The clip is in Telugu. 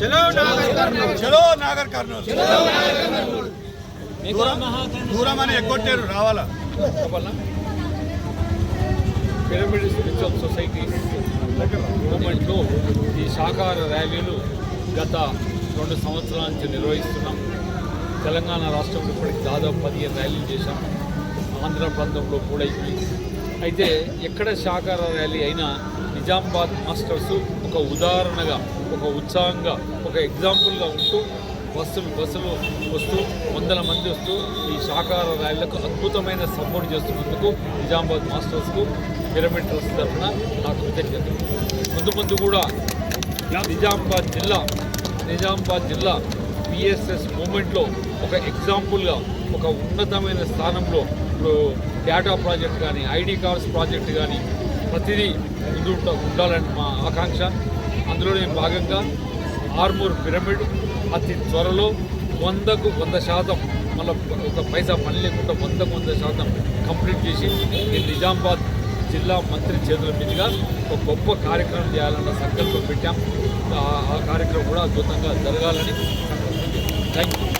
చలో నాగర్ కర్నూలు. దూరం దూరం అని ఎగ్గొట్టారు రావాలా? పిరమిడ్ స్పిరిచువల్ సొసైటీస్ మూమెంట్లో ఈ శాకాహార ర్యాలీలు గత రెండు సంవత్సరాల నుంచి నిర్వహిస్తున్నాం. తెలంగాణ రాష్ట్రంలో ఇప్పటికి దాదాపు పదిహేను ర్యాలీలు చేశాం. ఆంధ్ర ప్రాంతంలో కూడా అయితే ఎక్కడ శాకాహార ర్యాలీ అయినా నిజామాబాద్ మాస్టర్స్ ఒక ఉదాహరణగా ఒక ఉత్సాహంగా ఒక ఎగ్జాంపుల్గా ఉంటూ బస్సులు బస్సులు వస్తూ వందల మంది వస్తూ ఈ శాకాహార ర్యాలీలకు అద్భుతమైన సపోర్ట్ చేస్తున్నందుకు నిజామాబాద్ మాస్టర్స్కు పిరమిడ్ ట్రస్ట్ తరఫున నాకు కృతజ్ఞత ముందు ముందు కూడా నిజామాబాద్ జిల్లా నిజామాబాద్ జిల్లా పిఎస్ఎస్ మూమెంట్లో ఒక ఎగ్జాంపుల్గా ఒక ఉన్నతమైన స్థానంలో ఇప్పుడు డేటా ప్రాజెక్ట్ కానీ ఐడి కార్డ్స్ ప్రాజెక్ట్ కానీ ప్రతిదీ ముందు ఉండాలని మా ఆకాంక్ష. అందులోనే భాగంగా ఆర్మూర్ పిరమిడ్ అతి త్వరలో వందకు వంద శాతం మళ్ళీ ఒక పైసా పని లేకుండా వందకు వంద శాతం కంప్లీట్ చేసి ఈ నిజామాబాద్ జిల్లా మంత్రి చేతుల మీదుగా ఒక గొప్ప కార్యక్రమం చేయాలన్న సంకల్పం పెట్టాం. ఆ ఆ కార్యక్రమం కూడా అద్భుతంగా జరగాలని థ్యాంక్ యూ